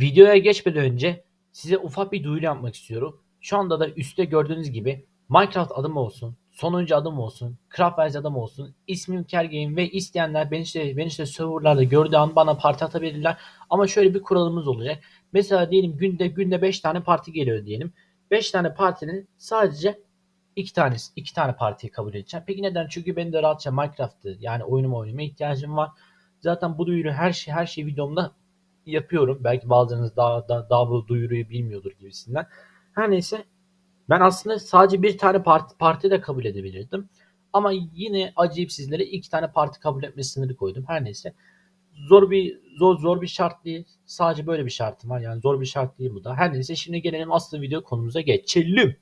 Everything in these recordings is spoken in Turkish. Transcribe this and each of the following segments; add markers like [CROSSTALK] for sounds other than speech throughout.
Videoya geçmeden önce size ufak bir duyuru yapmak istiyorum. Şu anda da üstte gördüğünüz gibi Minecraft adım olsun, sonuncu adım olsun, Craftwise adım olsun, ismim Kergame ve isteyenler beni işte, beni işte serverlarda gördüğü an bana parti atabilirler. Ama şöyle bir kuralımız olacak. Mesela diyelim günde günde 5 tane parti geliyor diyelim. 5 tane partinin sadece 2 tanesi 2 tane partiyi kabul edeceğim. Peki neden? Çünkü benim de rahatça Minecraft'ı yani oyunumu oynamaya ihtiyacım var. Zaten bu duyuru her şey her şey videomda yapıyorum. Belki bazılarınız daha, daha, daha bu duyuruyu bilmiyordur gibisinden. Her neyse ben aslında sadece bir tane parti, parti de kabul edebilirdim. Ama yine acayip sizlere iki tane parti kabul etme sınırı koydum. Her neyse. Zor bir zor zor bir şart değil. Sadece böyle bir şartım var. Yani zor bir şart değil bu da. Her neyse şimdi gelelim asıl video konumuza geçelim.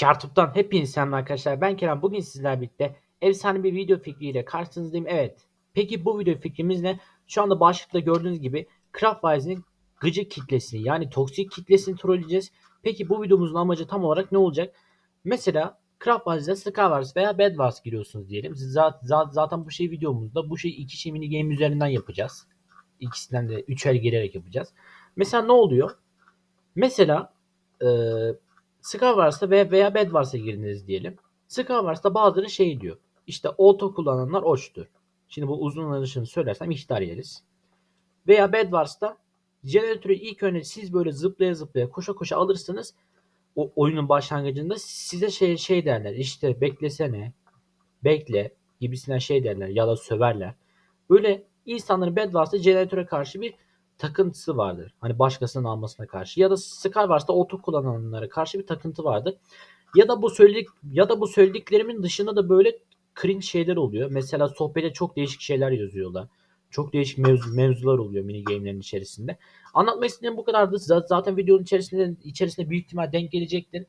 Kartup'tan hepinize selam arkadaşlar. Ben Kerem. Bugün sizlerle birlikte efsane bir video fikriyle karşınızdayım. Evet. Peki bu video fikrimiz ne? Şu anda başlıkta gördüğünüz gibi Craftwise'in gıcık kitlesini yani toksik kitlesini trolleyeceğiz. Peki bu videomuzun amacı tam olarak ne olacak? Mesela Craftwise'da Skywars veya Bedwars giriyorsunuz diyelim. Zaten, zaten bu şey videomuzda bu şey iki şey mini game üzerinden yapacağız. İkisinden de üçer girerek yapacağız. Mesela ne oluyor? Mesela eee Skywars'a veya, veya Bedwars'a girdiniz diyelim. Skywars'ta bazıları şey diyor. İşte auto kullananlar oçtur. Şimdi bu uzun anlaşını söylersem ihtar yeriz. Veya Bedwars'ta jeneratörü ilk önce siz böyle zıplaya zıplaya koşa koşa alırsınız. O oyunun başlangıcında size şey şey derler. İşte beklesene, bekle gibisinden şey derler ya da söverler. Böyle insanların Bedwars'ta jeneratöre karşı bir takıntısı vardır. Hani başkasının almasına karşı ya da Skywars'ta oto kullananlara karşı bir takıntı vardır. Ya da bu söyledik ya da bu söylediklerimin dışında da böyle cringe şeyler oluyor. Mesela sohbete çok değişik şeyler yazıyorlar. Çok değişik mevzu, mevzular oluyor mini game'lerin içerisinde. Anlatmak istediğim bu kadardı. Zaten videonun içerisinde içerisinde büyük ihtimal denk gelecektir.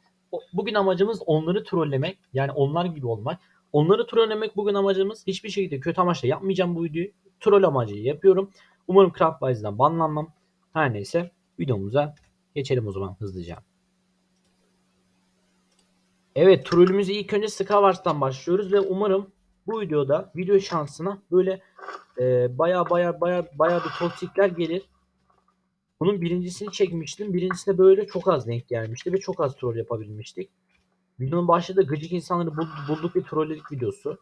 Bugün amacımız onları trollemek. Yani onlar gibi olmak. Onları trollemek bugün amacımız. Hiçbir şekilde kötü amaçla yapmayacağım bu videoyu. Troll amacı yapıyorum. Umarım Craftwise'dan banlanmam. Her neyse videomuza geçelim o zaman hızlıca. Evet trollümüzü ilk önce Skywars'tan başlıyoruz ve umarım bu videoda video şansına böyle e, baya baya baya baya bir toksikler gelir. Bunun birincisini çekmiştim. Birincisinde böyle çok az denk gelmişti ve çok az troll yapabilmiştik. Videonun başında gıcık insanları bulduk bir trolledik videosu.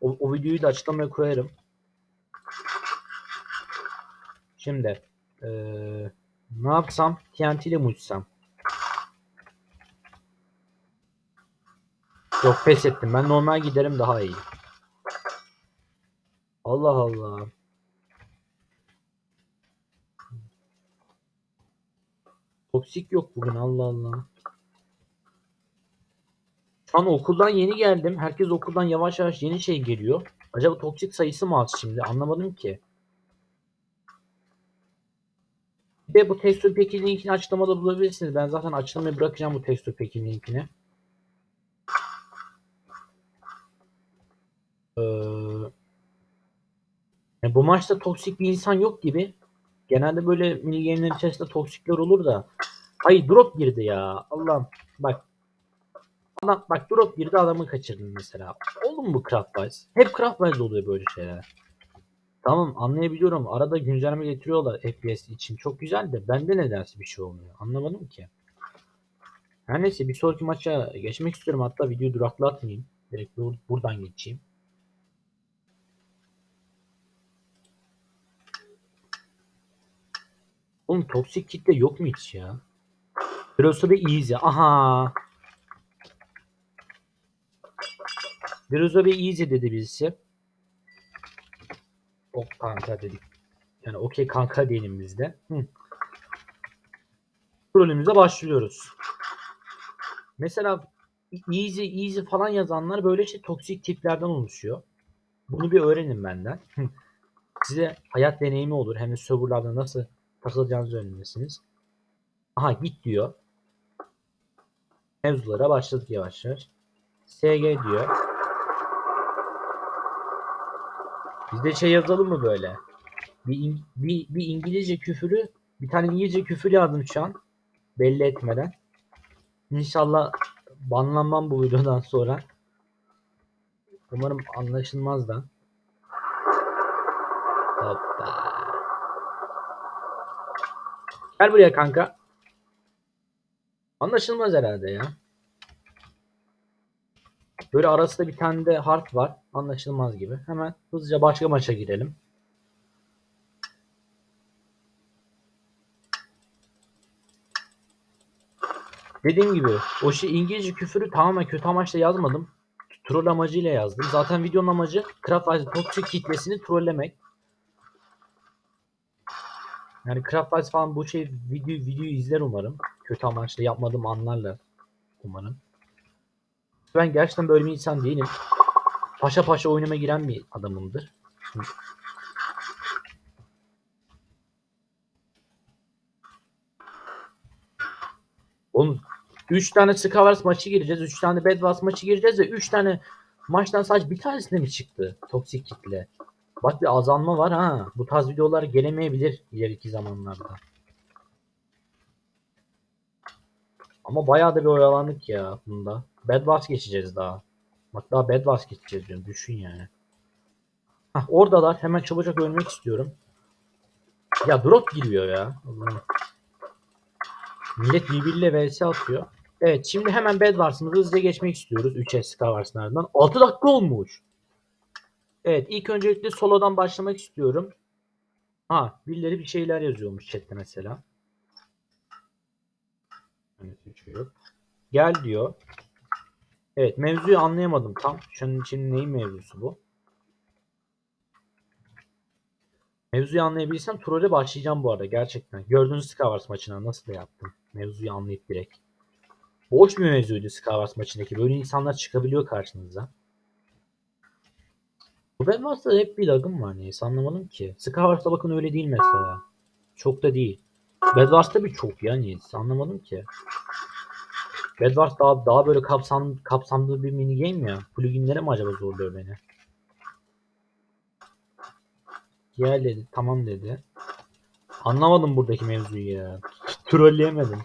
O, o videoyu da açıklamaya koyarım. Şimdi ee, ne yapsam? TNT ile mi uçsam? Yok pes ettim. Ben normal giderim daha iyi. Allah Allah. Toksik yok bugün Allah Allah. Şu an okuldan yeni geldim. Herkes okuldan yavaş yavaş yeni şey geliyor. Acaba toksik sayısı mı az şimdi? Anlamadım ki. Bir bu texture pack'in linkini açıklamada bulabilirsiniz. Ben zaten açıklamayı bırakacağım bu texture pack'in linkini. Ee, yani bu maçta toksik bir insan yok gibi. Genelde böyle mini game'lerin içerisinde toksikler olur da. Ay drop girdi ya. Allah'ım bak. Adam, bak drop girdi adamı kaçırdın mesela. Oğlum bu Craftwise. Hep Craftwise oluyor böyle şeyler. Tamam anlayabiliyorum. Arada güncelleme getiriyorlar FPS için. Çok güzel de bende nedense bir şey olmuyor. Anlamadım ki. Her neyse bir sonraki maça geçmek istiyorum. Hatta videoyu duraklatmayayım. Direkt buradan geçeyim. Oğlum toksik kitle yok mu hiç ya? Filosofi easy. Aha. Filosofi easy dedi birisi. Ok kanka dedik. Yani okey kanka diyelim biz de. Rolümüze başlıyoruz. Mesela easy easy falan yazanlar böyle şey toksik tiplerden oluşuyor. Bunu bir öğrenin benden. Size hayat deneyimi olur. Hem de nasıl takılacağınızı öğrenirsiniz. Aha git diyor. Mevzulara başladık yavaş yavaş. SG diyor. Biz de şey yazalım mı böyle? Bir, bir, bir İngilizce küfürü, bir tane İngilizce küfür yazdım şu an. Belli etmeden. İnşallah banlanmam bu videodan sonra. Umarım anlaşılmaz da. Hoppa. Gel buraya kanka. Anlaşılmaz herhalde ya. Böyle arasında bir tane de harf var. Anlaşılmaz gibi. Hemen hızlıca başka maça girelim. Dediğim gibi o şey İngilizce küfürü tamamen kötü amaçla yazmadım. Troll amacıyla yazdım. Zaten videonun amacı Craft Toxic kitlesini trollemek. Yani Craft falan bu şey video videoyu izler umarım. Kötü amaçla yapmadığım anlarla umarım. Ben gerçekten böyle bir insan değilim. Paşa paşa oynama giren bir adamımdır. Oğlum 3 tane Skywars maçı gireceğiz. 3 tane Bed Wars maçı gireceğiz ve 3 tane maçtan sadece bir tanesinde mi çıktı? Toksik kitle. Bak bir azalma var ha. Bu tarz videolar gelemeyebilir ileriki zamanlarda. Ama bayağı da bir oyalandık ya bunda. Bed Wars geçeceğiz daha. Bak daha Bed Wars geçeceğiz diyorum. Düşün yani. Hah oradalar. Hemen çabucak ölmek istiyorum. Ya drop giriyor ya. Allah'ım. Millet birbiriyle vs atıyor. Evet şimdi hemen Bed Wars'ımızı hızlıca geçmek istiyoruz. 3 SK Wars'ın ardından. 6 dakika olmuş. Evet ilk öncelikle solodan başlamak istiyorum. Ha birileri bir şeyler yazıyormuş chatte mesela. Yok. Gel diyor. Evet mevzuyu anlayamadım tam. Şunun için neyin mevzusu bu? Mevzuyu anlayabilsem trolle başlayacağım bu arada gerçekten. Gördüğünüz Skywars maçına nasıl da yaptım. Mevzuyu anlayıp direkt. Boş bir mevzuydu Skywars maçındaki. Böyle insanlar çıkabiliyor karşınıza. Ben varsa hep bir lagım var neyse anlamadım ki. Skywars'ta bakın öyle değil mesela. Çok da değil. Bedwars'ta bir çok ya neyse anlamadım ki. Bedwars daha daha böyle kapsam kapsamlı bir mini game ya. Pluginlere mi acaba zorluyor beni? Gel dedi. Tamam dedi. Anlamadım buradaki mevzuyu ya. Trolleyemedim.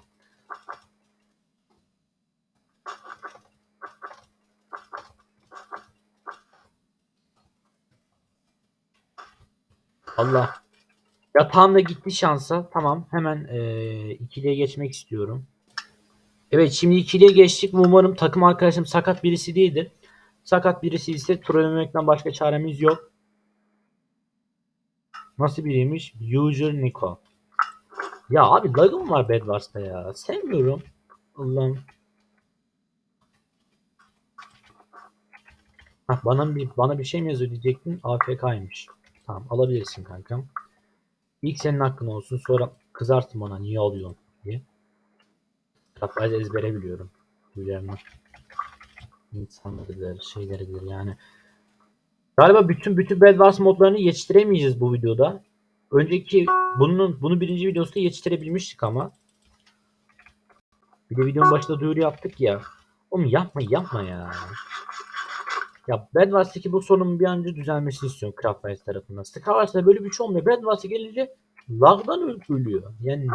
Allah. Yatağım da gitti şansa. Tamam. Hemen ee, ikiliye geçmek istiyorum. Evet şimdi ikiliye geçtik. Umarım takım arkadaşım sakat birisi değildir. Sakat birisi ise trollemekten başka çaremiz yok. Nasıl biriymiş? User Nico. Ya abi lagım var Bedwars'ta ya. Sevmiyorum. Allah'ım. Bana bir bana bir şey mi yazıyor diyecektin. AFK'ymış. Tamam alabilirsin kankam. İlk senin hakkın olsun sonra kızarsın bana niye alıyorsun diye. Sadece ezbere biliyorum. Huylarını. İnsanları bilir, şeyleri bilir yani. Galiba bütün bütün Bed Wars modlarını yetiştiremeyeceğiz bu videoda. Önceki bunun bunu birinci videosunda yetiştirebilmiştik ama. Bir de videonun başında duyuru yaptık ya. Oğlum yapma yapma ya. Ya Bed Wars'taki bu sorunun bir an önce düzelmesini istiyorum Craftwise tarafından. Skywars'ta böyle bir şey olmuyor. Bed Wars'a gelince lagdan ölüyor. Yani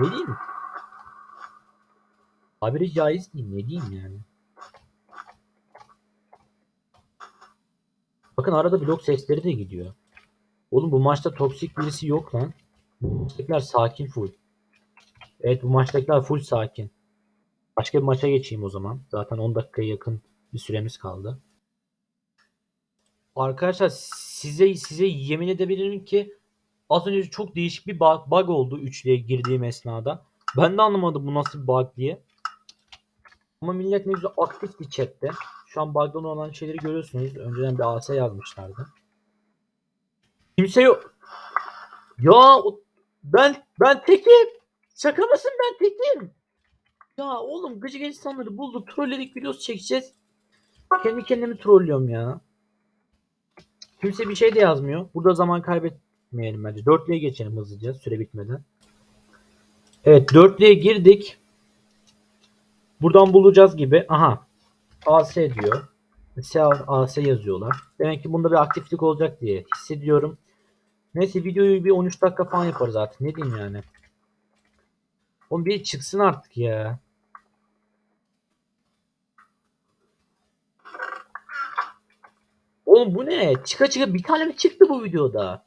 ne diyeyim? Haberi caiz değil. Ne diyeyim yani? Bakın arada blok sesleri de gidiyor. Oğlum bu maçta toksik birisi yok lan. Bu maçtakiler sakin full. Evet bu maçtakiler full sakin. Başka bir maça geçeyim o zaman. Zaten 10 dakikaya yakın bir süremiz kaldı. Arkadaşlar size size yemin edebilirim ki az önce çok değişik bir bug, bug oldu üçlüye girdiğim esnada. Ben de anlamadım bu nasıl bir bug diye. Ama millet ne güzel aktifti chatte. Şu an bug'dan olan şeyleri görüyorsunuz. Önceden bir AS yazmışlardı. Kimse yok. Ya ben ben tekim. Şaka mısın ben tekim. Ya oğlum gıcık insanları bulduk. Trolledik videosu çekeceğiz. Kendi kendimi trollüyorum ya. Kimse bir şey de yazmıyor. Burada zaman kaybetmeyelim bence. Dörtlüye geçelim hızlıca süre bitmeden. Evet dörtlüye girdik. Buradan bulacağız gibi. Aha. AS diyor. Mesela AS yazıyorlar. Demek ki bunda bir aktiflik olacak diye hissediyorum. Neyse videoyu bir 13 dakika falan yaparız artık. Ne diyeyim yani. Oğlum bir çıksın artık ya. Oğlum bu ne? Çıka çıka bir tane mi çıktı bu videoda?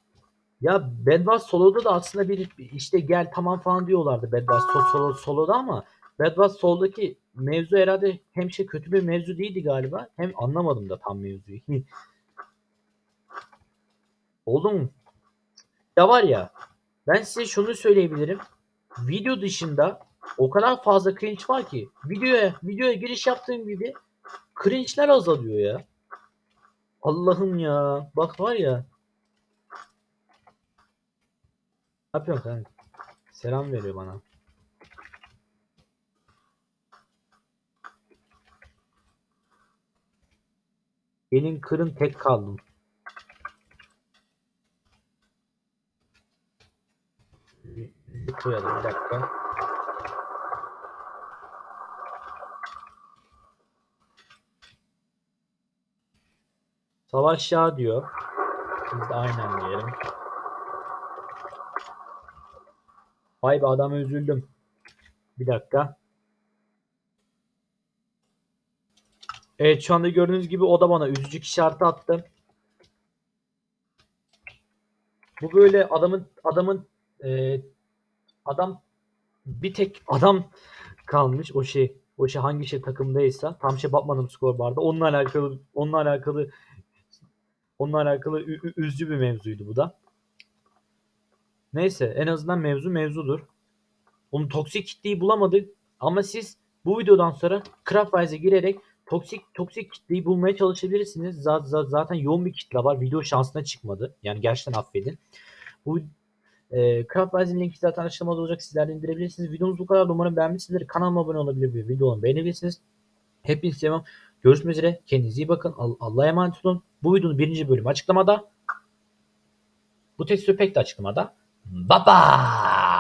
Ya Bedwars Solo'da da aslında bir işte gel tamam falan diyorlardı Bedwars Sol- Solo, Solo'da ama Bedwars Sol'daki mevzu herhalde hem şey kötü bir mevzu değildi galiba hem anlamadım da tam mevzuyu. [LAUGHS] Oğlum ya var ya ben size şunu söyleyebilirim. Video dışında o kadar fazla cringe var ki videoya videoya giriş yaptığım gibi cringe'ler azalıyor ya. Allah'ım ya. Bak var ya. Ne yapıyorsun kanka? Selam veriyor bana. Benim kırın tek kaldım. Koyalım bir dakika. Savaş ya diyor. Biz de aynen diyelim. Vay be adama üzüldüm. Bir dakika. Evet şu anda gördüğünüz gibi o da bana üzücü işareti attı. Bu böyle adamın adamın e, adam bir tek adam kalmış o şey o şey hangi şey takımdaysa tam şey bakmadım skorboard'a onunla alakalı onunla alakalı onunla alakalı üzücü bir mevzuydu bu da. Neyse en azından mevzu mevzudur. Onun toksik kitleyi bulamadık ama siz bu videodan sonra Craftwise'e girerek toksik toksik kitleyi bulmaya çalışabilirsiniz. Zaten, zaten yoğun bir kitle var. Video şansına çıkmadı. Yani gerçekten affedin. Bu e, Craftwise'in linki zaten açıklamada olacak. Sizler de indirebilirsiniz. Videomuz bu kadar. Umarım beğenmişsinizdir. Kanalıma abone olabilir bir videomu beğenebilirsiniz. Hepinizi seviyorum. Görüşmek üzere. Kendinize iyi bakın. Al- Allah'a emanet olun. Bu videonun birinci bölümü açıklamada. Bu tekstür pek de açıklamada. Bye bye.